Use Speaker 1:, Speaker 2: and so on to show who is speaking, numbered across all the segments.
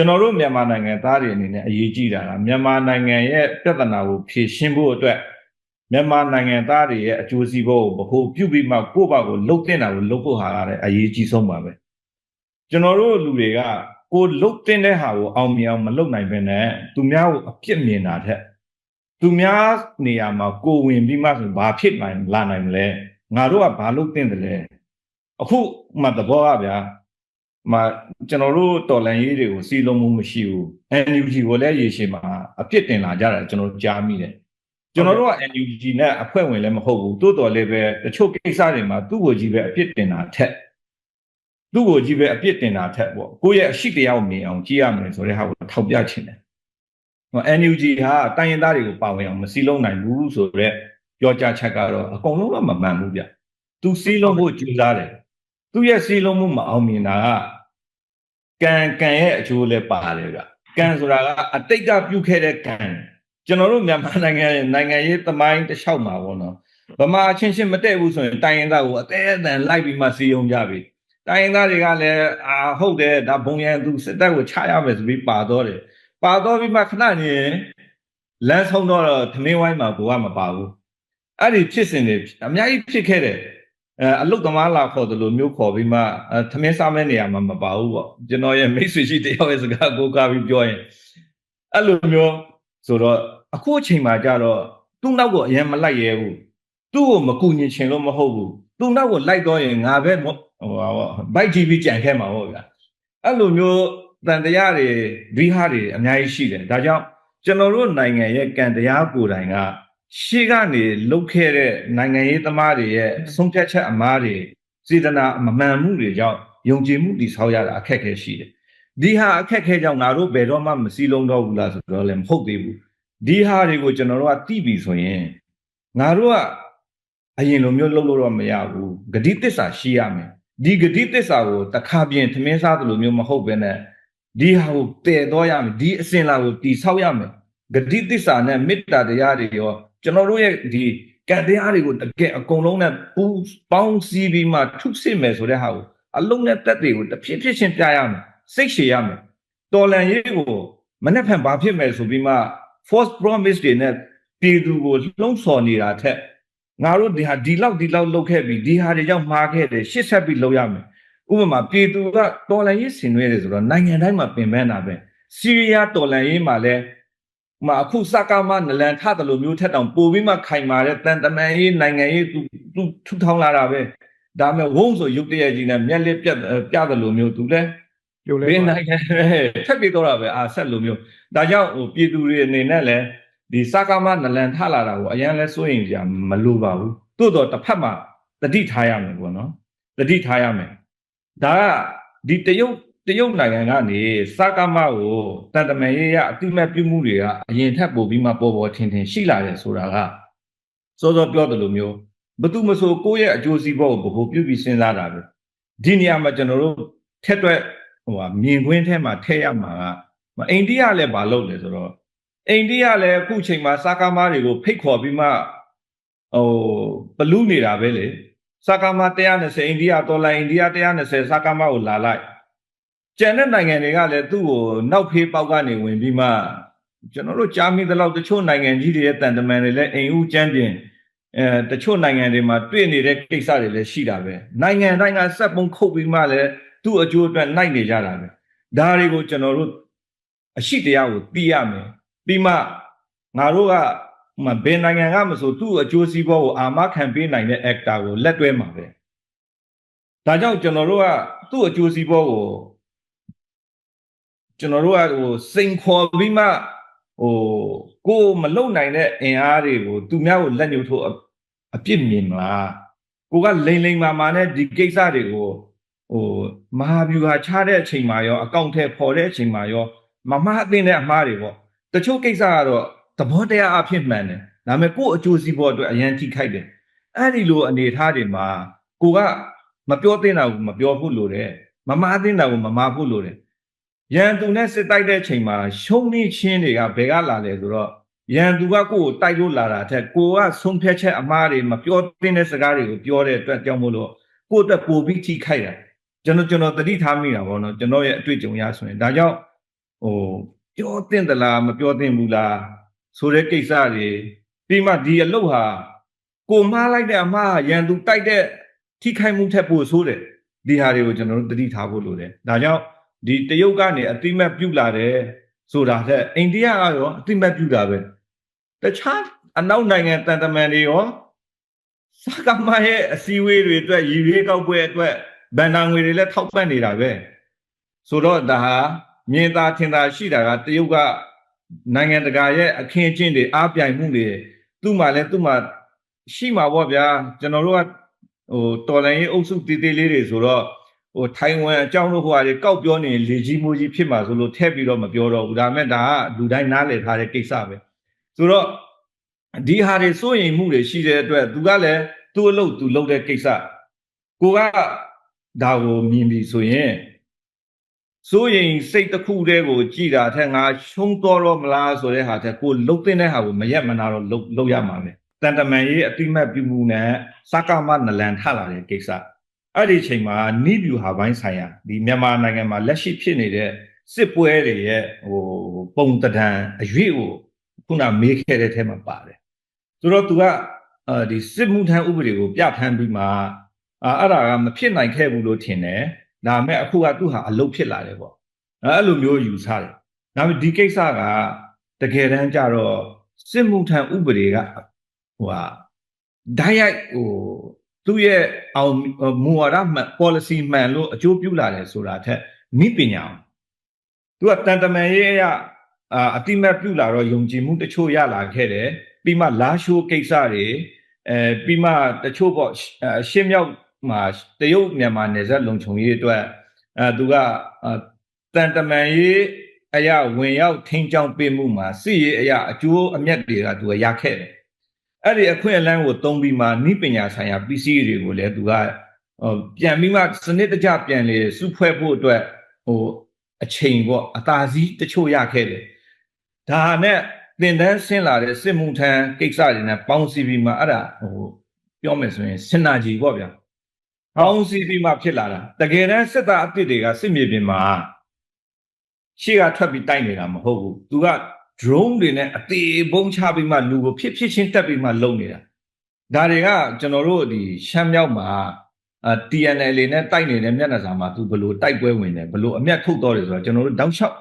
Speaker 1: ကျွန်တော်တို့မြန်မာနိုင်ငံသားတွေအနေနဲ့အရေးကြီးတာကမြန်မာနိုင်ငံရဲ့ပြဿနာကိုဖြေရှင်းဖို့အတွက်မြန်မာနိုင်ငံသားတွေရဲ့အကျိုးစီးပွားကိုဗဟိုပြုပြီးမှကိုယ့်ဘာကိုလှုပ်တင်တာကိုလှုပ်ဖို့ဟာကလည်းအရေးကြီးဆုံးပါပဲကျွန်တော်တို့လူတွေကကိုလှုပ်တင်တဲ့ဟာကိုအောင်မြင်အောင်မလုပ်နိုင်ဘဲနဲ့သူများကိုအပြစ်မြင်တာထက်သူများနေရာမှာကိုဝင်ပြီးမှဆိုဘာဖြစ်နိုင်လာနိုင်မလဲငါတို့ကဘာလုပ်တင်တယ်လဲအခုမှသဘောကဗျာ မကျွန်တော်တို့တော်လန်ရေးတွေကိုစီလုံးမှုမရှိဘူး NUG ကိုလည်းရေရှည်မှာအပြစ်တင်လာကြတာကျွန်တော်ကြားမိတယ်ကျွန်တော်တို့က NUG နဲ့အဖွဲ့ဝင်လည်းမဟုတ်ဘူးတိုးတော်လည်းပဲတချို့ကိစ္စတွေမှာသူ့ကိုကြီးပဲအပြစ်တင်တာထက်သူ့ကိုကြီးပဲအပြစ်တင်တာထက်ပေါ့ကိုယ့်ရဲ့အရှိတရားကိုမြင်အောင်ကြည့်ရမယ်ဆိုတဲ့ဟာကိုထောက်ပြချင်တယ်ဟော NUG ဟာတိုင်းရင်းသားတွေကိုပါဝင်အောင်မစီလုံးနိုင်ဘူးဆိုတော့ပြောကြားချက်ကတော့အကုန်လုံးတော့မမှန်ဘူးဗျသူစီလုံးဖို့ကြိုးစားတယ် သူ့ရဲ့စီလုံးမှုမအောင်မြင်တာကကံကံရဲ့အကျိုးလည်းပါတယ်ဗျကံဆိုတာကအတိတ်ကပြုခဲ့တဲ့ကံကျွန်တော်တို့မြန်မာနိုင်ငံနိုင်ငံရေးသမိုင်းတစ်လျှောက်မှာပေါ့နော်ဗမာချင်းချင်းမတည့်ဘူးဆိုရင်တိုင်းရင်းသားကိုအသေးအတန်လိုက်ပြီးမှစီယုံကြပြီတိုင်းရင်းသားတွေကလည်းအာဟုတ်တယ်ဒါဘုံရန်သူစစ်တပ်ကိုချရမယ်ဆိုပြီးပါတော့တယ်ပါတော့ပြီးမှခဏနေလမ်းဆုံးတော့ထမင်းဝိုင်းမှာကိုကမပါဘူးအဲ့ဒီဖြစ်စဉ်တွေအများကြီးဖြစ်ခဲ့တယ် အဲအလုတ်သမားလာခေါ်တယ်လို့မျိုးခေါ်ပြီးမှသမင်းစားမဲ့နေရာမှာမပါဘူးပေါ့ကျွန်တော်ရဲ့မိတ်ဆွေရှိတယောက်ရဲ့စကားကိုကားပြီးပြောရင်အဲ့လိုမျိုးဆိုတော့အခုအချိန်မှာကြတော့သူ့နောက်ကိုအရင်မလိုက်ရဲဘူးသူ့ကိုမကူညီချင်လို့မဟုတ်ဘူးသူ့နောက်ကိုလိုက်တော့ရင်ငါပဲဟိုပါပေါ့ဘိုက်ကြီးပြီးကြံခဲ့မှာပေါ့ဗျာအဲ့လိုမျိုးတန်တရားတွေဒီဟာတွေအများကြီးရှိတယ်ဒါကြောင့်ကျွန်တော်တို့နိုင်ငံရဲ့ကံတရားကိုယ်တိုင်က ရှေ့ကနေလုတ်ခဲ့တဲ့နိုင်ငံရေးသမားတွေရဲ့ဆုံးဖြတ်ချက်အမားတွေစေတနာမမှန်မှုတွေကြောင့်ယုံကြည်မှုတည်ဆောက်ရတာအခက်အခဲရှိတယ်ဒီဟာအခက်အခဲကြောင့်ငါတို့ဘယ်တော့မှမစည်းလုံးတော့ဘူးလားဆိုတော့လည်းမဟုတ်သေးဘူးဒီဟာတွေကိုကျွန်တော်တို့ကသိပြီဆိုရင်ငါတို့ကအရင်လိုမျိုးလှုပ်လို့တော့မရဘူးဂတိတစ္ဆာရှိရမယ်ဒီဂတိတစ္ဆာကိုတခါပြင်သမင်းစားသလိုမျိုးမဟုတ်ဘဲနဲ့ဒီဟာကိုတည်တော့ရမယ်ဒီအစဉ်လာကိုတည်ဆောက်ရမယ်ဂတိတစ္ဆာနဲ့မေတ္တာတရားတွေရော ကျွန်တော်တို့ရဲ့ဒီကံတရားတွေကိုတကယ်အကုန်လုံးနဲ့ပူပေါင်းစည်းပြီးမှထုစစ်မယ်ဆိုတဲ့ဟာကိုအလုံးနဲ့တက်တွေကိုတဖြည်းဖြည်းချင်းပြရမယ်စိတ်ရှည်ရမယ်တော်လန်ရေးကိုမနေ့ဖန်ဘာဖြစ်မယ်ဆိုပြီးမှ false promise တွေနဲ့ပြည်သူကိုလှုံ့ဆော်နေတာထက်ငါတို့ဒီဟာဒီလောက်ဒီလောက်လုပ်ခဲ့ပြီဒီဟာတွေကြောင့်မှားခဲ့တယ်ရှစ်ဆက်ပြီးလုပ်ရမယ်ဥပမာပြည်သူကတော်လန်ရေးဆင်နွှဲတယ်ဆိုတော့နိုင်ငံတိုင်းမှာပင်ပန်းတာပဲစီးရီးယားတော်လန်ရေးမှာလည်း မအခုစကားမနလန်ထတယ်လို့မျိုးထက်တောင်ပိုပြီးမှခိုင်မာတဲ့တန်တမန်ရေးနိုင်ငံရေးသူသူထူထောင်လာတာပဲဒါမဲ့ဝုန်းဆိုရုပ်တရက်ကြီးနဲ့မျက်လက်ပြတ်ပြတယ်လို့မျိုးသူလည်း
Speaker 2: ပြိုလဲ
Speaker 1: ဘင်းနိုင်ငံထက်ပြီးတော့တာပဲအာဆက်လိုမျိုးဒါကြောင့်ဟိုပြည်သူတွေအနေနဲ့လည်းဒီစကားမနလန်ထလာတာကိုအရင်လဲစိုးရင်ကြမလိုပါဘူးသို့တော့တစ်ဖက်မှာတတိထားရမယ်ပေါ့နော်တတိထားရမယ်ဒါကဒီတရုတ် တရုတ်နိုင်ငံကနေစကားမကိုတန်တမန်ရေးရအတိမတ်ပြုမှုတွေကအရင်ထက်ပိုပြီးမှပေါ်ပေါ်ထင်ထင်ရှိလာတယ်ဆိုတာကစောစောပြောတယ်လို့မျိုးဘသူမဆိုကိုယ့်ရဲ့အကျိုးစီးပွားကိုဘို့ပြုပြီးစဉ်းစားတာပဲဒီနေရာမှာကျွန်တော်တို့ထက်တွက်ဟိုဟာမြင်ကွင်းထဲမှာထည့်ရမှာကအိန္ဒိယလည်းမလုပ်လေဆိုတော့အိန္ဒိယလည်းအခုချိန်မှာစာကားမားတွေကိုဖိတ်ခေါ်ပြီးမှဟိုဘလူးနေတာပဲလေစာကားမား120အိန္ဒိယဒေါ်လာအိန္ဒိယ120စာကားမားကိုလာလိုက် ကျန်တဲ့နိုင်ငံတွေကလည်းသူ့ကိုနောက်ဖေးပေါက်ကနေဝင်ပြီးမှကျွန်တော်တို့ကြားမိသလောက်တချို့နိုင်ငံကြီးတွေရဲ့တန်တမန်တွေလည်းအိမ်ဦးကျန်းပြင်အဲတချို့နိုင်ငံတွေမှာတွေ့နေတဲ့ကိစ္စတွေလည်းရှိတာပဲနိုင်ငံတိုင်းကစက်ပုံခုတ်ပြီးမှလည်းသူ့အကျိုးအတွက်နိုင်နေကြတာပဲဒါတွေကိုကျွန်တော်တို့အရှိတရားကိုသိရမယ်ပြီးမှငါတို့ကမဘယ်နိုင်ငံကမဆိုသူ့အကျိုးစီးပွားကိုအာမခံပေးနိုင်တဲ့ actor ကိုလက်တွဲမှာပဲဒါကြောင့်ကျွန်တော်တို့ကသူ့အကျိုးစီးပွားကို ကျွန်တော်တို့ကဟိုစိန်ခေါ်ပြီးမှဟိုကိုမလုံနိုင်တဲ့အင်အားတွေကိုသူများကိုလက်ညှိုးထိုးအပြစ်မြင်မလားကိုကလိန်လိန်မာမာနဲ့ဒီကိစ္စတွေကိုဟိုမဟာဗျူဟာချတဲ့အချိန်မှာရောအကောင့်ထဲပေါ်တဲ့အချိန်မှာရောမမှားအသင့်တဲ့အမှားတွေပေါ့တချို့ကိစ္စကတော့သဘောတရားအဖြစ်မှန်တယ်ဒါပေမဲ့ကို့အကျိုးစီးပွားအတွက်အရန်ထိခိုက်တယ်အဲ့ဒီလိုအနေအထားတွေမှာကိုကမပြောသင့်တာကိုမပြောဖို့လိုတယ်မမှားသင့်တာကိုမမှားဖို့လိုတယ် ရန်သူနဲ့စစ်တိုက်တဲ့အချိန်မှာရှုံးနေချင်းတွေကဘယ်ကလာလဲဆိုတော့ရန်သူကကိုယ်ကိုတိုက်လို့လာတာထက်ကိုကဆုံးဖြတ်ချက်အမှားတွေမပြောသင့်တဲ့စကားတွေကိုပြောတဲ့အတွက်ကြောင့်မို့လို့ကိုယ့်အတွက်ပိုပြီးထိခိုက်တာကျွန်တော်ကျွန်တော်တတိထားမိတာပေါ့နော်ကျွန်တော်ရဲ့အတွေ့အကြုံရဆိုရင်ဒါကြောင့်ဟိုပြောတင်သလားမပြောတင်ဘူးလားဆိုတဲ့ကိစ္စတွေပြီးမှဒီအလုပ်ဟာကိုမှားလိုက်တဲ့အမှားရန်သူတိုက်တဲ့ထိခိုက်မှုထက်ပိုဆိုးတယ်ဒီဟာတွေကိုကျွန်တော်တို့တတိထားဖို့လိုတယ်ဒါကြောင့် ဒီတရုတ်ကနေအတိမတ်ပြုတ်လာတယ်ဆိုတာထက်အိန္ဒိယကရောအတိမတ်ပြုတ်တာပဲတခြားအနောက်နိုင်ငံတန်တမန်တွေရောစကားမရဲ့အစည်းအဝေးတွေအတွက်ရည်ရွေးကောက်ပွဲအတွက်ဗန်နာငွေတွေလည်းထောက်ပံ့နေတာပဲဆိုတော့ဒါဟာမြင်သာထင်သာရှိတာကတရုတ်ကနိုင်ငံတကာရဲ့အခင်းအကျင်းတွေအားပြိုင်မှုတွေသူ့မှာလည်းသူ့မှာရှိမှာပေါ့ဗျာကျွန်တော်တို့ကဟိုတော်လိုင်းရေးအုပ်စုတည်တည်လေးတွေဆိုတော့ ဟိုထိုင်ဝမ်အကြောင်းတို့ဟိုဟာတွေကောက်ပြောနေလေကြီးမိုးကြီးဖြစ်မှာဆိုလို့ထည့်ပြီးတော့မပြောတော့ဘူးဒါပေမဲ့ဒါကလူတိုင်းနားလည်ထားတဲ့ကိစ္စပဲဆိုတော့ဒီဟာတွေစိုးရိမ်မှုတွေရှိတဲ့အတွက်သူကလည်းသူ့အလုပ်သူလုပ်တဲ့ကိစ္စကိုကဒါကိုမြင်ပြီဆိုရင်စိုးရင်စိတ်တစ်ခုတည်းကိုကြည်တာထက်ငါရှုံးတော်တော့မလားဆိုတဲ့ဟာထက်ကိုလှုပ်တဲ့ဟာကိုမရက်မနာတော့လှုပ်လှုပ်ရမှာပဲတန်တမန်ရေးအတိမတ်ပြုမှုနဲ့စကားမနလန်ထလာတဲ့ကိစ္စ အဲ့ဒီချိန်မှာနိဗျူဟာပိုင်းဆိုင်ရာဒီမြန်မာနိုင်ငံမှာလက်ရှိဖြစ်နေတဲ့စစ်ပွဲတွေရဲ့ဟိုပုံတံအရွေ့ကိုခုနမေးခဲ့တဲ့ထဲမှာပါတယ်ဆိုတော့သူကအဲဒီစစ်မှုထမ်းဥပဒေကိုပြဋ္ဌာန်းပြီးမှအဲ့ဒါကမဖြစ်နိုင်ခဲ့ဘူးလို့ထင်တယ်ဒါပေမဲ့အခုကသူ့ဟာအလုတ်ဖြစ်လာတယ်ပေါ့အဲ့လိုမျိုးယူဆတယ်ဒါပေမဲ့ဒီကိစ္စကတကယ်တမ်းကျတော့စစ်မှုထမ်းဥပဒေကဟိုဟာဓာတ်ရိုက်ဟို သူ့ရဲ့အောင်မူဝါဒမှန် policy မှန်လို့အကျိုးပြုလာတယ်ဆိုတာထက်မိပညာအောင်သူကတန်တမန်ရေးအရအာအတိမတ်ပြုလာတော့ယုံကြည်မှုတချို့ရလာခဲ့တယ်ပြီးမှလာရှိုးကိစ္စတွေအဲပြီးမှတချို့ပေါ့ရှင်းမြောက်မှာတရုတ်မြန်မာနယ်စပ်လုံခြုံရေးအတွက်အဲသူကတန်တမန်ရေးအရာဝင်ရောက်ထိန်းချောင်းပေးမှုမှာစစ်ရေးအရာအကျိုးအမြတ်တွေကသူကရခဲ့တယ် အဲ့ဒီအခွင့်အလမ်းကိုသုံးပြီးမှနိပညာဆိုင်ရာ PC တွေကိုလည်းသူကပြန်ပြီးမှစနစ်တကျပြန်လေစုဖွဲ့ဖို့အတွက်ဟိုအချိန်ပေါ့အသာစီးတချို့ရခဲ့တယ်ဒါနဲ့သင်တန်းဆင်းလာတဲ့စစ်မှုထမ်းကိစ္စတွေနဲ့ပေါင်းစည်းပြီးမှအဲ့ဒါဟိုပြောမယ်ဆိုရင်စင်နာကြီးပေါ့ဗျာပေါင်းစည်းပြီးမှဖြစ်လာတာတကယ်တမ်းစစ်သားအစ်စ်တွေကစစ်မြေပြင်မှာရှေ့ကထွက်ပြီးတိုက်နေတာမဟုတ်ဘူးသူက drone တွေနဲ့အသေးပုံးချပြီးမှလူကိုဖြစ်ဖြစ်ချင်းတက်ပြီးမှလုံနေတာဒါတွေကကျွန်တော်တို့ဒီရှမ်းမြောက်မှာအာ TNL နဲ့တိုက်နေတဲ့မျက်နှာစာမှာသူဘလို့တိုက်ပွဲဝင်တယ်ဘလို့အမျက်ထုတ်တော့တယ်ဆိုတော့ကျွန်တော်တို့တောက်လျှောက်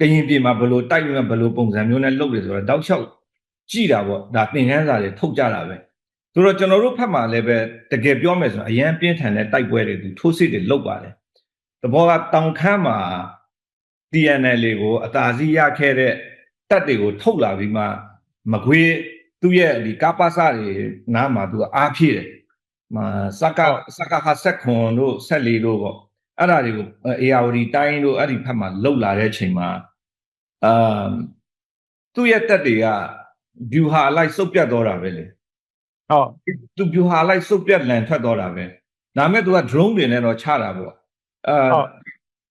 Speaker 1: ကရင်ပြည်မှာဘလို့တိုက်ပြီးမှဘလို့ပုံစံမျိုးနဲ့လုပ်တယ်ဆိုတော့တောက်လျှောက်ကြည်တာပေါ့ဒါသင်ခန်းစာတွေထုတ်ကြတာပဲဆိုတော့ကျွန်တော်တို့ဖက်မှာလည်းပဲတကယ်ပြောမယ်ဆိုရင်အရန်ပြင်းထန်တဲ့တိုက်ပွဲတွေသူထိုးစစ်တွေလုပ်ပါတယ်တဘောကတောင်ခမ်းမှာ TNL ကိုအသာစီးရခဲ့တဲ့ တပ်တွေကိုထုတ်လာပြီးမှမကွေးသူ့ရဲ့ဒီကာပါစတွေနားမှာသူအားဖြည့်တယ်မစကစကဟာဆက်ခွန်တို့ဆက်လီတို့ပေါ့အဲ့ဒါတွေကို ARD တိုင်းတို့အဲ့ဒီဖက်မှာလှုပ်လာတဲ့အချိန်မှာအာသူ့ရဲ့တက်တွေက view ဟာလိုက်စုပ်ပြတ်တော့တာပဲလေ
Speaker 2: ဟုတ်
Speaker 1: သူ view ဟာလိုက်စုပ်ပြတ်လန်ထွက်တော့တာပဲဒါမဲ့သူက drone တွေနဲ့တော့ချတာပေါ့အာ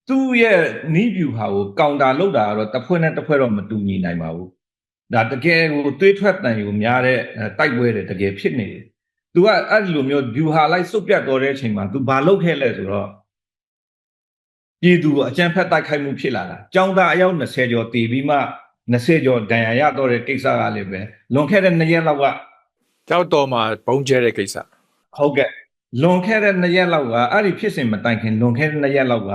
Speaker 1: သူ့ရဲ့နီး view ဟာကိုကောင်တာလောက်တာကတော့တစ်ဖွဲ့နဲ့တစ်ဖွဲ့တော့မတူညီနိုင်ပါဘူးဒါတကယ်ကိုသွေးထွက်တန်ယူများတဲ့တိုက်ပွဲတွေတကယ်ဖြစ်နေတယ်သူကအဲ့လိုမျိုး view ဟာလိုက်စုပ်ပြတ်တော့တဲ့အချိန်မှာသူဘာလုပ်ခဲ့လဲဆိုတော့ပြည်သူကိုအကြမ်းဖက်တိုက်ခိုက်မှုဖြစ်လာတာကြောင်းသားအယောက်20ကျော်တည်ပြီးမှ20ကျော်ဒဏ်ရာရတော့တဲ့ကိစ္စကလည်းပဲလွန်ခဲ့တဲ့2ရက်လောက်က
Speaker 2: ကြောက်တော်မှာဘုံကျဲတဲ့ကိစ္စ
Speaker 1: ဟုတ်ကဲ့လွန်ခဲ့တဲ့2ရက်လောက်ကအဲ့ဒီဖြစ်စဉ်မတိုင်ခင်လွန်ခဲ့တဲ့2ရက်လောက်က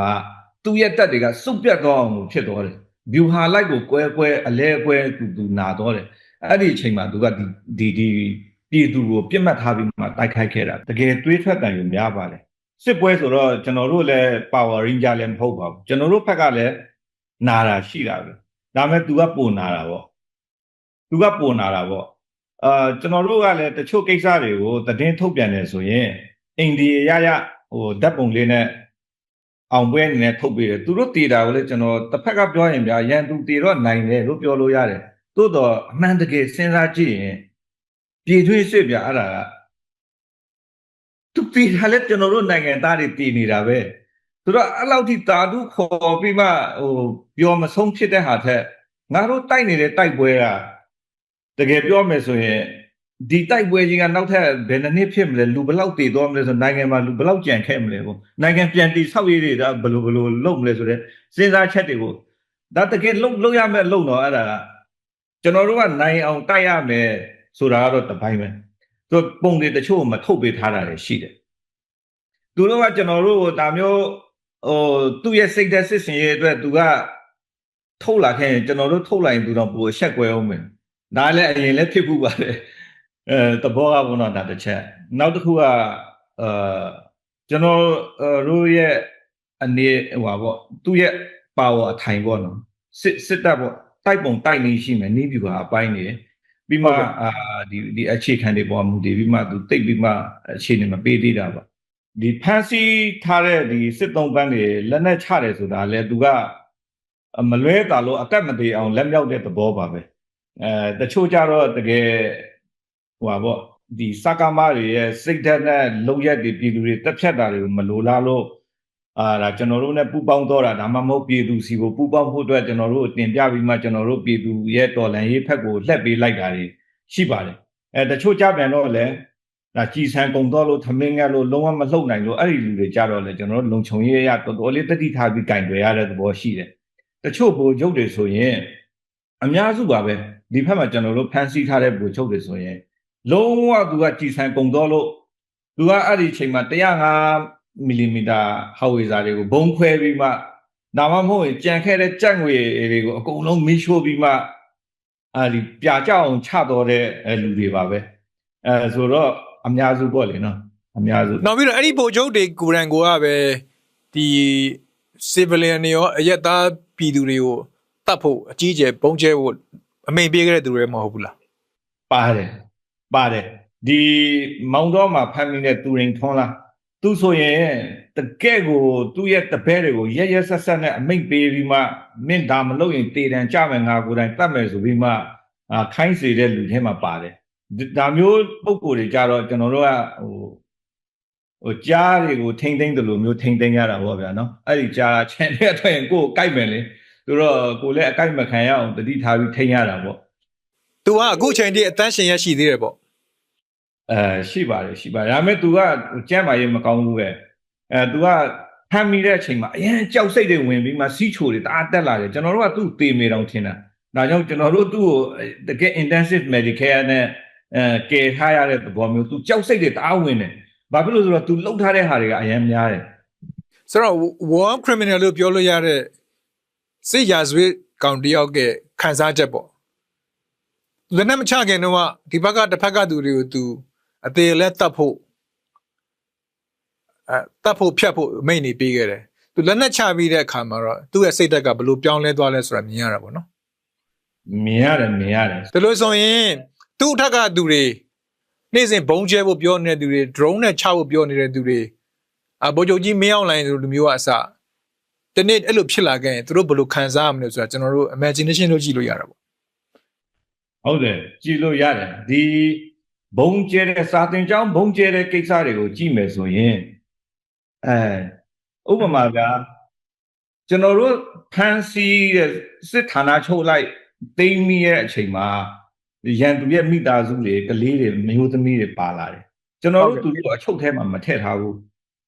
Speaker 1: သူ့ရဲ့တက်တွေကစုပ်ပြတ်သွားအောင်ဖြစ်သွားတယ်ဗျူဟာလိုက်ကိုကွဲကွဲအလဲကွဲသူသူနာသွားတယ်အဲ့ဒီအချိန်မှာသူကဒီဒီပြည်သူကိုပြစ်မှတ်ထားပြီးမှတိုက်ခိုက်ခဲ့တာတကယ်တွေးထွက်တန်ယူများပါလေစစ်ပွဲဆိုတော့ကျွန်တော်တို့လည်း power ranger လည်းမဟုတ်ပါဘူးကျွန်တော်တို့ဘက်ကလည်းနာတာရှိတာပဲဒါပေမဲ့ तू ကပုံနာတာပေါ့ तू ကပုံနာတာပေါ့အာကျွန်တော်တို့ကလည်းတချို့ကိစ္စတွေကိုသတင်းထုတ်ပြန်တယ်ဆိုရင်အိန္ဒိယရရဟိုဓာတ်ပုံလေးနဲ့ အောင်ပွဲအနေနဲ့ထုတ်ပေးတယ်သူတို့တည်တာကိုလည်းကျွန်တော်တစ်ဖက်ကပြောရင်ဗျာရန်သူတည်တော့နိုင်တယ်လို့ပြောလို့ရတယ်သို့တော့အမှန်တကယ်စဉ်းစားကြည့်ရင်ပြည်ထွေးစစ်ဗျာအဲ့ဒါကသူတည်တာလည်းကျွန်တော်တို့နိုင်ငံသားတွေတည်နေတာပဲဆိုတော့အဲ့လောက်ထိတာဓုခေါ်ပြီးမှဟိုပြောမဆုံးဖြစ်တဲ့ဟာထက်ငါတို့တိုက်နေတဲ့တိုက်ပွဲကတကယ်ပြောမယ်ဆိုရင် ဒီတိုက်ပွဲကြီးကနောက်ထပ်ဘယ်နှစ်နှစ်ဖြစ်မလဲလူဘယ်လောက်တည်သွားမလဲဆိုနိုင်ငံမှာလူဘယ်လောက်ကြံခဲ့မလဲပေါ့နိုင်ငံပြန်တည်ဆောက်ရေးတွေဒါဘယ်လိုဘယ်လိုလုပ်မလဲဆိုတော့စဉ်းစားချက်တွေကိုဒါတကယ်လုံလုံရမယ်လုံတော့အဲ့ဒါကကျွန်တော်တို့ကနိုင်အောင်တိုက်ရမယ်ဆိုတာကတော့တစ်ပိုင်းပဲသူပုံတွေတချို့မထုတ်ပေးထားတာတွေရှိတယ်သူတို့ကကျွန်တော်တို့ကိုဒါမျိုးဟိုသူ့ရဲ့စိတ်သက်စစ်စင်ရဲ့အတွက်သူကထုတ်လာခဲ့ရင်ကျွန်တော်တို့ထုတ်လိုက်ရင်သူတော့ပိုရှက်ကွဲအောင်မယ်ဒါလည်းအရင်လည်းဖြစ်ဘူးပါတယ် အဲတဘောကဘုံတော့ဒါတစ်ချက်နောက်တစ်ခုကအဲကျွန်တော်တို့ရဲ့အနေဟိုပါပေါ့သူ့ရဲ့ power အထိုင်ပေါ့နော်စစ်စစ်တပ်ပေါ့တိုက်ပုံတိုက်နေရှိမယ်နီးပြူပါအပိုင်းနေပြီးမှအာဒီဒီအခြေခံတွေပေါ်မူတည်ပြီးမှသူတိတ်ပြီးမှအခြေအနေမပေးသေးတာပါဒီဖန်စီထားတဲ့ဒီစစ်သုံးပန်းတွေလက်နဲ့ချတယ်ဆိုတာလဲသူကမလွဲတာလို့အကတ်မသေးအောင်လက်မြောက်တဲ့သဘောပါပဲအဲတချို့ကြတော့တကယ် ဟိုပါပေါ့ဒီစကားမတွေရဲ့စိတ်ဓာတ်နဲ့လုံရက်တွေပြည်သူတွေတက်ဖြတ်တာတွေကိုမလိုလားလို့အာဒါကျွန်တော်တို့ ਨੇ ပူပေါင်းတော့တာဒါမှမဟုတ်ပြည်သူစီကိုပူပေါင်းဖို့အတွက်ကျွန်တော်တို့တင်ပြပြီးမှကျွန်တော်တို့ပြည်သူရဲ့တော်လှန်ရေးဖက်ကိုလှက်ပေးလိုက်တာတွေရှိပါတယ်အဲတချို့ကြပြန်တော့လည်းဒါကြည်ဆန်ကုံတော့လို့သမင်းငတ်လို့လုံးဝမလှုပ်နိုင်လို့အဲ့ဒီလူတွေကြတော့လေကျွန်တော်တို့လုံခြုံရေးရတော်တော်လေးတတိထားပြီးကင်တွယ်ရတဲ့သဘောရှိတယ်တချို့ဘိုလ်ချုပ်တွေဆိုရင်အများစုပါပဲဒီဖက်မှာကျွန်တော်တို့ဖန်ဆီးထားတဲ့ဘိုလ်ချုပ်တွေဆိုရင် လုံးဝသူကကြည်ဆန်ကုံတော့လို့သူကအဲ့ဒီအချိန်မှာ105မီလီမီတာဟောက်ဝေဇာတွေကိုဘုံခွဲပြီးမှဒါမှမဟုတ်ရင်ကြံခဲ့တဲ့ကြက်ငွေတွေကိုအကုန်လုံးမီးရှို့ပြီးမှအဲဒီပြာကြအောင်ချတော်တဲ့လူတွေပါပဲအဲဆိုတော့အများစုပေါ့လေနော်အများစု
Speaker 2: နောက်ပြီးတော့အဲ့ဒီဗိုလ်ချုပ်တွေကိုရန်ကိုကပဲဒီ civilian တွေရောအရက်သားပြည်သူတွေကိုတတ်ဖို့အကြီးအကျယ်ပုံကျဲဖို့အမိန်ပေးခဲ့တဲ့သူတွေမဟုတ်ဘူးလား
Speaker 1: ပါတယ် ပါတယ်ဒီမောင်တော်မှာဖမ်းမိတဲ့သူရင်ထွန်းလားသူဆိုရင်တကယ့်ကိုသူ့ရဲ့တပည့်တွေကိုရက်ရက်ဆက်ဆက်နဲ့အမိတ်ပေးပြီးမှမင်းဒါမလုပ်ရင်တေတံကြမယ်ငါကိုယ်တိုင်တတ်မယ်ဆိုပြီးမှအာခိုင်းစေတဲ့လူထဲမှာပါတယ်ဒါမျိုးပုံကိုယ်တွေကြတော့ကျွန်တော်တို့ကဟိုဟိုကြားတွေကိုထိမ့်သိမ့်တယ်လို့မျိုးထိမ့်သိမ့်ရတာပေါ့ဗျာနော်အဲ့ဒီကြားချန်တဲ့အတွက်ရင်ကိုယ်ကိုကြိုက်မယ်လေသူတော့ကိုလည်းအကြိုက်မခံရအောင်တတိထားပြီးထိမ့်ရတာပေါ့
Speaker 2: သူကအခုချိန်ထိအတန်းရှင်ရရှိသေးတယ်ပေါ့
Speaker 1: အဲရှိပါတယ်ရှိပါတယ်ဒါပေမဲ့ तू ကကြမ်းပါရေးမကောင်းဘူးပဲအဲ तू ကဖမ်းမိတဲ့အချိန်မှာအရင်ကြောက်စိတ်တွေဝင်ပြီးမှစီးချိုတွေတအားတက်လာတယ်ကျွန်တော်တို့ကသူ့တေမေတောင်ထင်တာဒါကြောင့်ကျွန်တော်တို့သူ့ကိုတကယ် intensive medical နဲ့အဲကယ်ထားရတဲ့သဘောမျိုး तू ကြောက်စိတ်တွေတအားဝင်တယ်ဘာဖြစ်လို့ဆိုတော့ तू လှုပ်ထားတဲ့ဟာတွေကအရင်များတယ်
Speaker 2: ဆိုတော့ war criminal လို့ပြောလို့ရတဲ့စစ်ရာဇဝတ်ကောင်တယောက်ကခံစားချက်ပေါ့လက်နဲ့မချခင်တော့ဒီဘက်ကတစ်ဖက်ကသူတွေကို तू အသေးလဲတတ်ဖို့အဲတတ်ဖို့ဖြတ်ဖို့မိတ်နေပေးခဲ့တယ်သူလက်နဲ့ချပြီးတဲ့အခါမှာတော့သူ့ရဲ့စိတ်ဓာတ်ကဘလို့ပြောင်းလဲသွားလဲဆိုတာမြင်ရတာပေါ့နော်
Speaker 1: မြင်ရတယ်မြင်ရတယ်
Speaker 2: ဒါလို့ဆိုရင်သူ့အထက်ကသူတွေနေ့စဉ်ဘုံကျဲဖို့ပြောနေတဲ့သူတွေ drone နဲ့ချဖို့ပြောနေတဲ့သူတွေအဘိုးချုပ်ကြီးမင်းအောင်လိုင်းလိုလူမျိုးကအစတနေ့အဲ့လိုဖြစ်လာခဲ့ရင်သူတို့ဘယ်လိုခံစားရမလဲဆိုတာကျွန်တော်တို့ imagination လုပ်ကြည့်လို့ရတာပေါ့
Speaker 1: ဟုတ်တယ်ကြည့်လို့ရတယ်ဒီ ဘုံကျဲတဲ့စာသင်ကျောင်းဘုံကျဲတဲ့ကိစ္စတွေကိုကြည့်မယ်ဆိုရင်အဲဥပမာကကျွန်တော်တို့ဖန်စီတဲ့စစ်ဌာနချုပ်လိုက်သိမ်းမိရဲ့အချိန်မှာရန်သူရဲ့မိသားစုတွေကလေးတွေမျိုးသမီးတွေပါလာတယ်ကျွန်တော်တို့သူတို့အချုပ်ထဲမှာမထည့်ထားဘူး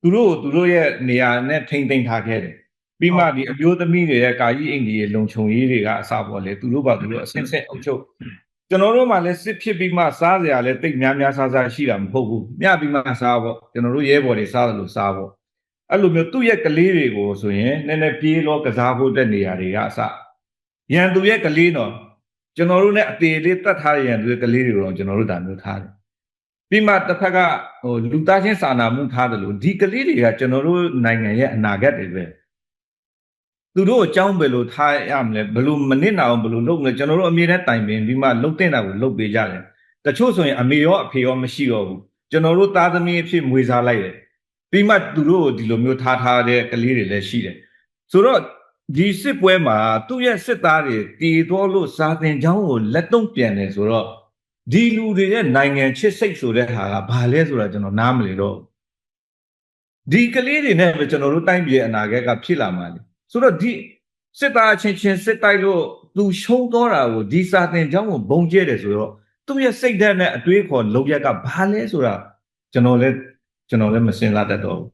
Speaker 1: သူတို့သူတို့ရဲ့နေရာနဲ့ထိမ့်သိမ့်ထားခဲ့တယ်ပြီးမှဒီအမျိုးသမီးတွေရဲ့ကာကြီးအိမ်ကြီးရဲ့လုံခြုံရေးတွေကအစပေါ်လေသူတို့ပါသူတို့အစင်းစင်းအုပ်ချုပ် ကျွန်တော်တို့မှလည်းစစ်ဖြစ်ပြီးမှစားစရာလည်းတိတ်များများစားစားရှိတာမဟုတ်ဘူးမြပြီးမှစားပေါ့ကျွန်တော်တို့ရဲဘော်တွေစားတယ်လို့စားပေါ့အဲ့လိုမျိုးသူ့ရဲ့ကလေးတွေကိုဆိုရင်နည်းနည်းပြေးလောကစားဖို့တဲ့နေရာတွေကအစရန်သူရဲ့ကလေးတော့ကျွန်တော်တို့ ਨੇ အသေးလေးတတ်ထားတဲ့ရန်သူရဲ့ကလေးတွေတော့ကျွန်တော်တို့ဒါမျိုးထားတယ်ပြီးမှတစ်ဖက်ကဟိုလူသားချင်းစာနာမှုထားတယ်လို့ဒီကလေးတွေကကျွန်တော်တို့နိုင်ငံရဲ့အနာဂတ်တွေပဲ သူတို့အကြောင်းဘယ်လိုထားရမလဲဘယ်လိုမနစ်နာအောင်ဘယ်လိုလုပ်မလဲကျွန်တော်တို့အမြဲတမ်းတိုင်ပင်ပြီးမှလှုပ်တဲ့တာကိုလှုပ်ပေးကြတယ်တချို့ဆိုရင်အမေရောအဖေရောမရှိတော့ဘူးကျွန်တော်တို့သားသမီးအဖြစ်မွေးစားလိုက်တယ်ပြီးမှသူတို့ကိုဒီလိုမျိုးထားထားတဲ့ကလေးတွေလည်းရှိတယ်ဆိုတော့ဒီစစ်ပွဲမှာသူ့ရဲ့စစ်သားတွေတည်တော်လို့စာသင်ကျောင်းကိုလက်တုံ့ပြန်တယ်ဆိုတော့ဒီလူတွေရဲ့နိုင်ငံချစ်စိတ်ဆိုတဲ့ဟာကဘာလဲဆိုတာကျွန်တော်နားမလည်တော့ဒီကလေးတွေနဲ့ပဲကျွန်တော်တို့တိုင်းပြည်အနာဂတ်ကဖြစ်လာမှာလေ ဆိုတော့ဒီစစ်သားချင်းချင်းစစ်တိုက်လို့သူရှုံးတော့တာကိုဒီစာတင်ကြောင်းကိုဘုံကျဲတယ်ဆိုတော့သူ့ရဲ့စိတ်ဓာတ်နဲ့အတွေးခေါ်လုံရက်ကဘာလဲဆိုတာကျွန်တော်လည်းကျွန်တော်လည်းမစင်လာတတ်တော့ဘူး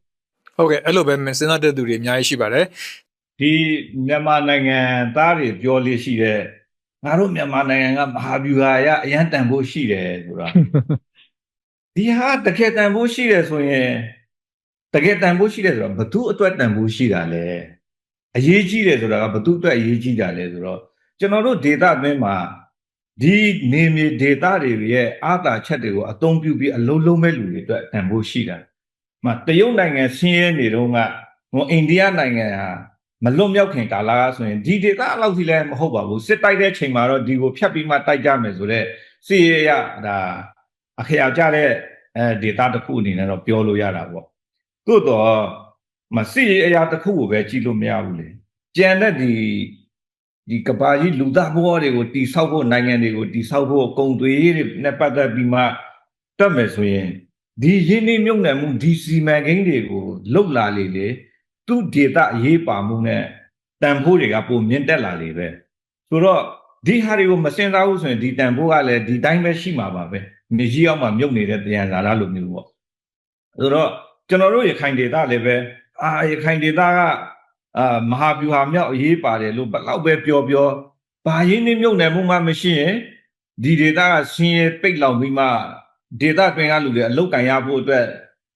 Speaker 2: ဟုတ်ကဲ့အဲ့လိုပဲမစင်လာတဲ့သူတွေအများကြီးရှိပါတယ်
Speaker 1: ဒီဒီမြန်မာနိုင်ငံသားတွေပြောလို့ရှိတဲ့ငါတို့မြန်မာနိုင်ငံကမဟာဗျူဟာရအရန်တန်ဖို့ရှိတယ်ဆိုတာဒီဟာတကယ်တန်ဖို့ရှိတယ်ဆိုရင်တကယ်တန်ဖို့ရှိတယ်ဆိုတော့ဘသူအတွက်တန်ဖို့ရှိတာလဲ အရေးကြီးတယ်ဆိုတာကဘသူအတွက်အရေးကြီးတာလဲဆိုတော့ကျွန်တော်တို့ဒေတာအတွင်းမှာဒီနေမြေဒေတာတွေရဲ့အာသာချက်တွေကိုအသုံးပြုပြီးအလုံးလုံးမဲ့လူတွေအတွက်တန်ဖို့ရှိတာ။မှတရုတ်နိုင်ငံဆင်းရဲနေတော့ကဟိုအိန္ဒိယနိုင်ငံဟာမလွတ်မြောက်ခင်ကာလကဆိုရင်ဒီဒေတာအလောက်ကြီးလည်းမဟုတ်ပါဘူးစစ်တိုက်တဲ့ချိန်မှာတော့ဒီကိုဖြတ်ပြီးမှတိုက်ကြမယ်ဆိုတော့စီရရဒါအခရာကြတဲ့အဲဒေတာတစ်ခုအနေနဲ့တော့ပြောလို့ရတာပေါ့သို့တော့ မစီရရတစ်ခုကိုပဲကြည့်လို့မရဘူးလေကြံတဲ့ဒီဒီကဘာကြီးလူသားဘဝတွေကိုတိဆောက်ဖို့နိုင်ငံတွေကိုတိဆောက်ဖို့အကုန်သွေးတွေနဲ့ပတ်သက်ပြီးမှတွက်မယ်ဆိုရင်ဒီရင်းနှီးမြုပ်နှံမှုဒီစီမံကိန်းတွေကိုလှုပ်လာလေလေသူ့ဒေတာအရေးပါမှုနဲ့တန်ဖိုးတွေကပုံမြင့်တက်လာလေပဲဆိုတော့ဒီဟာတွေကိုမစင်စားဘူးဆိုရင်ဒီတန်ဖိုးကလည်းဒီတိုင်းပဲရှိမှာပါပဲမြေကြီးအောက်မှာမြုပ်နေတဲ့တရားဇာတာလိုမျိုးပေါ့ဆိုတော့ကျွန်တော်တို့ရခိုင်ဒေတာလည်းပဲ အာရခိုင်ဒေတာကအာမဟာဗျူဟာမြောက်အရေးပါတယ်လို့ဘယ်လောက်ပဲပြောပြောဘာရင်းနှီးမြုပ်နှံမှုမှမရှိရင်ဒီဒေတာကဆင်းရဲပိတ်လောင်ပြီးမှဒေတာတွင်ကလူတွေအလုတ်ကန်ရဖို့အတွက်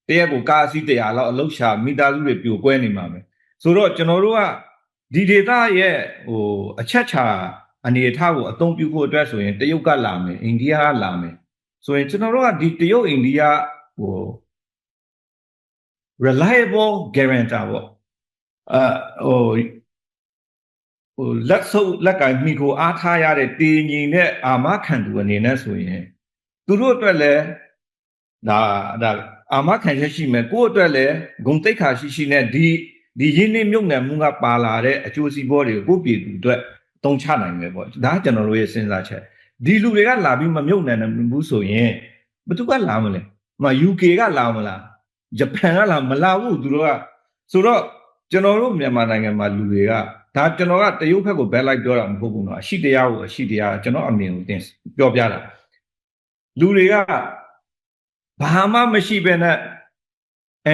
Speaker 1: တရက်ကိုကားအစီး100လောက်အလုတ်ရှာမိသားစုတွေပြိုကွဲနေမှာပဲဆိုတော့ကျွန်တော်တို့ကဒီဒေတာရဲ့ဟိုအချက်ချာအနေအထားကိုအသုံးပြုဖို့အတွက်ဆိုရင်တရုတ်ကလာမယ်အိန္ဒိယကလာမယ်ဆိုရင်ကျွန်တော်တို့ကဒီတရုတ်အိန္ဒိယဟို reliable guarantor ပေါ့အဲဟိုဟိုလက်ဆုပ်လက်ကင်မိကိုအားထားရတဲ့တည်ငြိမ်တဲ့အာမခံသူအနေနဲ့ဆိုရင်သူတို့အတွက်လည်းဒါဒါအာမခံချက်ရှိမယ်ကိုယ့်အတွက်လည်းဂုံတိတ်ခါရှိရှိနဲ့ဒီဒီရင်းနှီးမြုပ်နှံမှုကပါလာတဲ့အကျိုးစီးပွားတွေကိုကိုယ့်ပြည်သူအတွက်တုံးချနိုင်မယ်ပေါ့ဒါကကျွန်တော်တို့ရဲ့စဉ်းစားချက်ဒီလူတွေကလာပြီးမမြုပ်နှံဘူးဆိုရင်ဘသူကလာမလဲမ UK ကလာမလား ဂျပန်ကလာမလာဘူးသူတို့ကဆိုတော့ကျွန်တော်တို့မြန်မာနိုင်ငံမှာလူတွေကဒါကျွန်တော်ကတရုတ်ဘက်ကိုဘက်လိုက်ပြောတာမဟုတ်ဘူးနော်အရှိတရားကိုအရှိတရားကျွန်တော်အမြင်ကိုတင်ပြောပြတာလူတွေကဘာမှမရှိဘဲနဲ့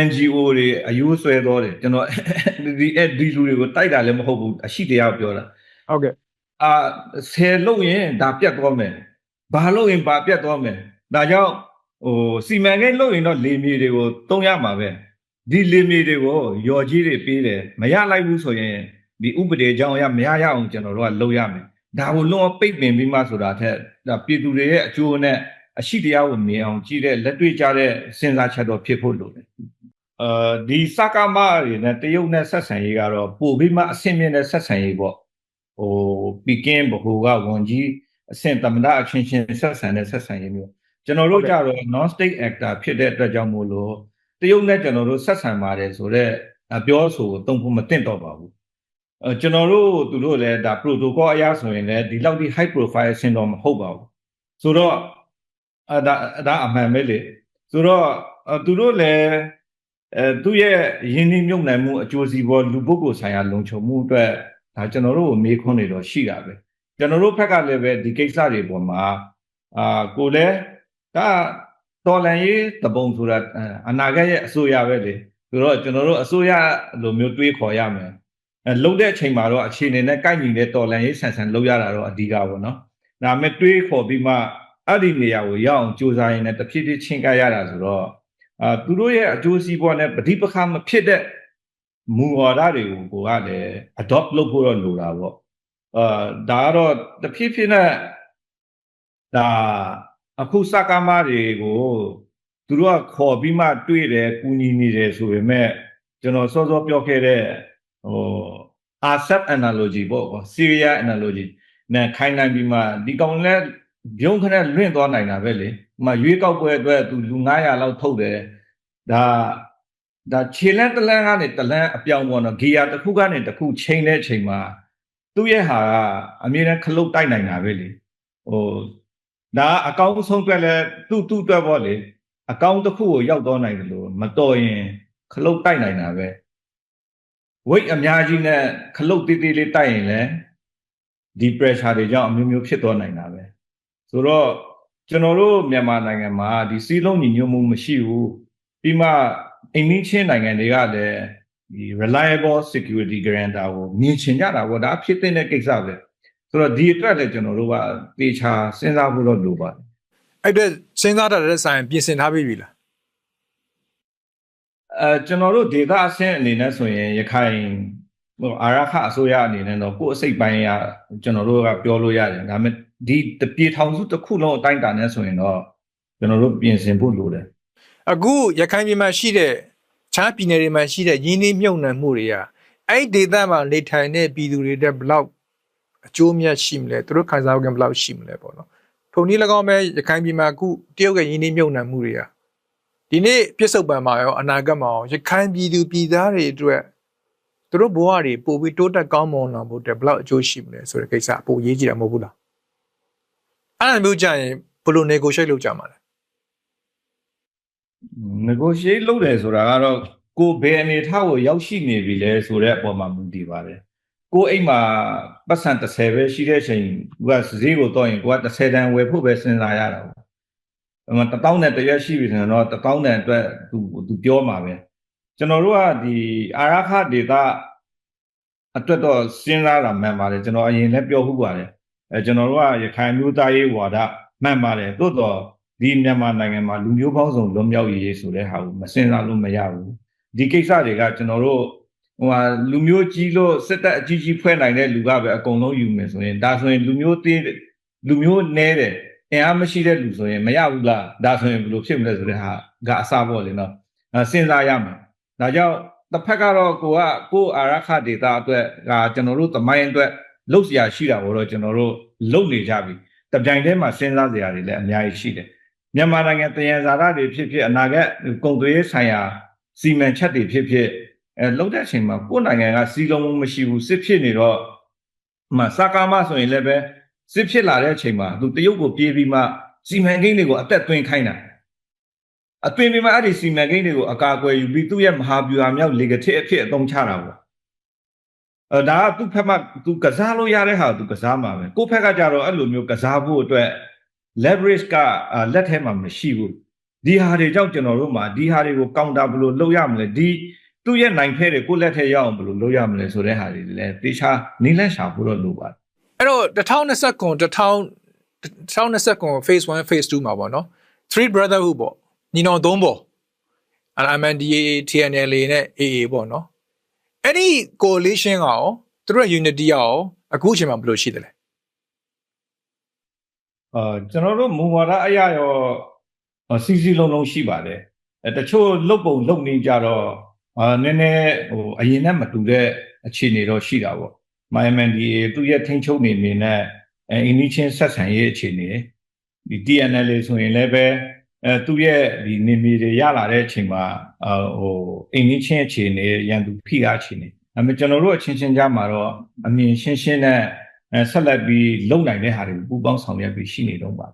Speaker 1: NGO တွေအယိုးဆွဲတော့တယ်ကျွန်တော်ဒီဒီလူတွေကိုတိုက်တာလည်းမဟုတ်ဘူးအရှိတရားပြောတာ
Speaker 2: ဟုတ်ကဲ့
Speaker 1: အာဆယ်လို့ရင်ဒါပြတ်သွားမယ်ဘာလို့ရင်ဘာပြတ်သွားမယ်ဒါကြောင့် ဟိုစီမံကိန်းလို့ရင်တော့လေမြေတွေကိုတုံးရမှာပဲဒီလေမြေတွေကိုရော်ကြီးတွေပေးတယ်မရလိုက်ဘူးဆိုရင်ဒီဥပဒေကြောင့်ရမရရအောင်ကျွန်တော်တို့ကလုပ်ရမယ်ဒါကိုလုံးဝပိတ်ပင်ပြီးမှဆိုတာထက်ဒါပြည်သူတွေရဲ့အကျိုးနဲ့အရှိတရားကိုမြင်အောင်ကြည့်တဲ့လက်တွေ့ကြတဲ့စဉ်းစားချက်တော့ဖြစ်ဖို့လိုတယ်အဲဒီစကားမတွေနဲ့တရုတ်နဲ့ဆက်ဆံရေးကတော့ပို့ပြီးမှအဆင့်မြင့်တဲ့ဆက်ဆံရေးပေါ့ဟိုပီကင်းဘဟိုကဝန်ကြီးအဆင့်သမ္မတအချင်းချင်းဆက်ဆံတဲ့ဆက်ဆံရေးမျိုး ကျွန်တော်တို့ကြတော့ non state actor ဖြစ်တဲ့အတွက်ကြောင့်မို့လို့တရုတ်နဲ့ကျွန်တော်တို့ဆက်ဆံပါတယ်ဆိုတော့ပြောဆိုကိုတုံ့ဖို့မတင်တော့ပါဘူးအဲကျွန်တော်တို့သူတို့လည်းဒါ protocol အရဆိုရင်လည်းဒီလောက်ထိ high profile အဆင့်တော့မဟုတ်ပါဘူးဆိုတော့အဲဒါဒါအမှန်ပဲလေဆိုတော့သူတို့လည်းအဲသူ့ရဲ့ရင်းနှီးမြုပ်နှံမှုအကျိုးစီးပွားလူပုဂ္ဂိုလ်ဆိုင်ရာလုံခြုံမှုအတွက်ဒါကျွန်တော်တို့ကိုမေးခွန်းတွေတော့ရှိတာပဲကျွန်တော်တို့ဘက်ကလည်းပဲဒီကိစ္စတွေပေါ်မှာအာကိုလည်း ဒါတော်လန်ရေးတပုံဆိုတာအနာဂတ်ရဲ့အစိုးရပဲလေဆိုတော့ကျွန်တော်တို့အစိုးရလိုမျိုးတွေးခေါ်ရမယ်အဲလုံတဲ့အချိန်မှာတော့အခြေအနေနဲ့ကိုက်ညီတဲ့တော်လန်ရေးဆန်ဆန်လုပ်ရတာတော့အဓိကပေါ့နော်ဒါမဲ့တွေးခေါ်ပြီးမှအဲ့ဒီနေရာကိုရောက်အောင်ကြိုးစားရင်းနဲ့တဖြည်းဖြည်းချင်းကပ်ရတာဆိုတော့အာသူတို့ရဲ့အကျိုးစီးပွားနဲ့ပဋိပက္ခမဖြစ်တဲ့မူဝါဒတွေကိုကိုကလည်း adopt လုပ်ဖို့တော့လိုတာပေါ့အာဒါကတော့တဖြည်းဖြည်းနဲ့ဒါ အခုစကားမတွေကိုသူတို့ကခေါ်ပြီးမှတွေ့တယ်ကူညီနေတယ်ဆိုပေမဲ့ကျွန်တော်စောစောပြောခဲ့တဲ့ဟို ASEP analogy ပေါ့ကွာ Syria analogy နဲ့ခိုင်းနိုင်ပြီးမှဒီကောင်လည်းပြုံးခနဲ့လွင့်သွားနိုင်တာပဲလေ။မှရွေးကောက်ပွဲအတွက်သူလူ900လောက်ထုတ်တယ်။ဒါဒါခြေလန်းတလန်းကနေတလန်းအပြောင်းပေါ်တော့ဂီယာတစ်ခုကနေတစ်ခုချိန်တဲ့အချိန်မှာသူ့ရဲ့ဟာကအမြဲတမ်းခလုတ်တိုက်နိုင်တာပဲလေ။ဟို ဒါအကောင့်ဆုံးအတွက်လဲသူ့သူ့အတွက်ပေါ့လေအကောင့်တစ်ခုကိုရောက်တော့နိုင်တယ်လို့မတော်ရင်ခလုတ်တိုက်နိုင်တာပဲဝိတ်အများကြီးနဲ့ခလုတ်တေးသေးလေးတိုက်ရင်လည်းဒီ pressure တွေကြောင့်အမျိုးမျိုးဖြစ်သွားနိုင်တာပဲဆိုတော့ကျွန်တော်တို့မြန်မာနိုင်ငံမှာဒီစီးလုံးညီညွတ်မှုမရှိဘူးပြီးမှအိမ်မင်းချင်းနိုင်ငံတွေကလည်းဒီ reliable security guarantor ကိုမြင်ချင်ကြတာပေါ့ဒါဖြစ်တဲ့ကိစ္စပဲ ဆိုတော့ဒီအတွက်လည်းကျွန်တော်တို့ကတေချာစဉ်းစားဖို့တော့လိုပါတယ်
Speaker 2: အဲ့အတွက်စဉ်းစားတတ်တဲ့ဆိုင်ပြင်ဆင်ထားပြီးပြီလား
Speaker 1: အဲကျွန်တော်တို့ဒေတာအဆင့်အနေနဲ့ဆိုရင်ရခိုင်ဟိုအာရခအစိုးရအနေနဲ့တော့ကိုယ်အစိတ်ပိုင်းရကျွန်တော်တို့ကပြောလို့ရတယ်ဒါပေမဲ့ဒီတပြေထောင်စုတစ်ခုလုံးအတိုင်းအတာနဲ့ဆိုရင်တော့ကျွန်တော်တို့ပြင်ဆင်ဖို့လိုတယ်
Speaker 2: အခုရခိုင်ပြည်မှာရှိတဲ့ချားပြည်နယ်တွေမှာရှိတဲ့ရင်းနှီးမြှုပ်နှံမှုတွေကအဲ့ဒီဒေသမှာနေထိုင်တဲ့ပြည်သူတွေတဲ့ဘလောက် အကျိုးမြတ်ရှိမလဲသူတို့ခံစားချက်ဘလောက်ရှိမလဲပေါ့နော်ထုံနည်း၎င်းပဲရခိုင်ပြည်မှာအခုတရုတ်ရဲ့ရင်းနှီးမြှုပ်နှံမှုတွေကဒီနေ့ပြစ္ဆုတ်ပံမှာရောအနာဂတ်မှာရောရခိုင်ပြည်သူပြည်သားတွေအတွက်သူတို့ဘဝတွေပို့ပြီးတိုးတက်ကောင်းမွန်လာဖို့အတွက်ဘလောက်အကျိုးရှိမလဲဆိုတဲ့ကိစ္စပိုရေးကြည့်တာမဟုတ်ဘူးလားအဲ့ဒါမျိုးကြရင်ဘယ်လို negotiate လုပ်ကြမှာလဲ
Speaker 1: negotiate လုပ်တယ်ဆိုတာကတော့ကိုယ်ဘယ်အနေထားကိုရောက်ရှိနေပြီလဲဆိုတဲ့အပေါ်မှာမူတည်ပါတယ် ကိုယ်အိမ်မှာပတ်စံ30ပဲရှိတဲ့အချိန်ကဈေးကိုတော့ရင်ကိုက30တန်ဝယ်ဖို့ပဲစဉ်းစားရတာပေါ့အမှ1000နဲ့တရက်ရှိပြီဆိုရင်တော့1000တန်အတွက်သူသူပြောမှာပဲကျွန်တော်တို့ကဒီအာရခဒေတာအတွက်တော့စဉ်းစားတာမှန်ပါတယ်ကျွန်တော်အရင်လည်းပြောခုပါတယ်အဲကျွန်တော်တို့ကရခိုင်မျိုးသားရေးဝါဒမှန်ပါတယ်သို့တော့ဒီမြန်မာနိုင်ငံမှာလူမျိုးပေါင်းစုံလွတ်မြောက်ရေးဆိုတဲ့ဟာကိုမစဉ်းစားလို့မရဘူးဒီကိစ္စတွေကကျွန်တော်တို့ ဟိုဟာလူမျိုးကြီးလို့စစ်တပ်အကြီးကြီးဖွဲ့နိုင်တဲ့လူကပဲအကုန်လုံးယူမယ်ဆိုရင်ဒါဆိုရင်လူမျိုးသေးလူမျိုးနည်းတယ်အင်အားမရှိတဲ့လူဆိုရင်မရဘူးလားဒါဆိုရင်ဘယ်လိုဖြစ်မလဲဆိုတဲ့ဟာကအစပေါ့လေနော်စဉ်းစားရမယ်ဒါကြောင့်တစ်ဖက်ကတော့ကိုကကိုအာရခဒေတာအတွက်ကကျွန်တော်တို့သမိုင်းအတွက်လုတ်စရာရှိတာဘောတော့ကျွန်တော်တို့လုတ်နေကြပြီတပြိုင်တည်းမှာစဉ်းစားစရာတွေလည်းအများကြီးရှိတယ်မြန်မာနိုင်ငံတယံဇာတာတွေဖြစ်ဖြစ်အနာဂတ်ကုန်သွယ်ရေးဆိုင်ရာစီမံချက်တွေဖြစ်ဖြစ် အဲလုတ်တဲ့အချိန်မှာကိုယ်နိုင်ငံကစီလုံးမှုမရှိဘူးစစ်ဖြစ်နေတော့မှစကားမဆိုရင်လည်းပဲစစ်ဖြစ်လာတဲ့အချိန်မှာသူတရုတ်ကိုပြေးပြီးမှစီမံကိန်းတွေကိုအသက်သွင်းခိုင်းတာအသွင်ပြီးမှအဲ့ဒီစီမံကိန်းတွေကိုအကာအကွယ်ယူပြီးသူ့ရဲ့မဟာဗျူဟာမြောက်လေကတိအဖြစ်အသုံးချတာပေါ့အဲဒါကသူ့ဖက်မှသူကစားလို့ရတဲ့ဟာသူကစားမှာပဲကိုယ့်ဖက်ကကြတော့အဲ့လိုမျိုးကစားဖို့အတွက် leverage ကလက်ထဲမှာမရှိဘူးဒီဟာတွေကြောင့်ကျွန်တော်တို့မှာဒီဟာတွေကို counter ဘယ်လိုလုပ်ရမလဲဒီ သူ့ရဲ့နိုင်ဖဲတွေကိုလက်ထဲရောက်အောင်ဘယ်လိုလုပ်ရမလဲဆိုတဲ့ဟာတွေလည်းတေချာနီးလက်ရှာဖို့တော့လိုပါတယ်
Speaker 2: အဲ့တော့2029 2029 phase 1 phase 2မှာပေါ့နော် three brotherhood ပေါ့ညီနောင်သုံးပေါ့ MNDAA TNLA နဲ့ AA ပေါ့နော်အဲ့ဒီ coalition ကရောသူတို့ရဲ့ unity ကရောအခုအချိန်မှာဘယ်လိုရှိသလဲ
Speaker 1: အာကျွန်တော်တို့မူဝါဒအရရောစီစီလုံးလုံးရှိပါတယ်အဲတချို့လုတ်ပုံလုတ်နေကြတော့ အာနည်းနည်းဟိုအရင်နဲ့မတူတဲ့အခြေအနေတော့ရှိတာပေါ့မိုင်းမန်ဒီသူ့ရဲ့ထိန်းချုပ်နေနေနဲ့အဲအင်းနီချင်းဆက်ဆံရေးအခြေအနေဒီ TNL ဆိုရင်လည်းပဲအဲသူ့ရဲ့ဒီနေမီတွေရလာတဲ့အချိန်မှာအဟိုအင်းနီချင်းအခြေအနေရန်သူဖိအားအခြေအနေအဲမဲ့ကျွန်တော်တို့အချင်းချင်းကြားမှာတော့အမြင်ရှင်းရှင်းနဲ့အဲဆက်လက်ပြီးလုံနိုင်တဲ့ဟာတွေပူပေါင်းဆောင်ရွက်ပြီးရှိနေတော့ပါ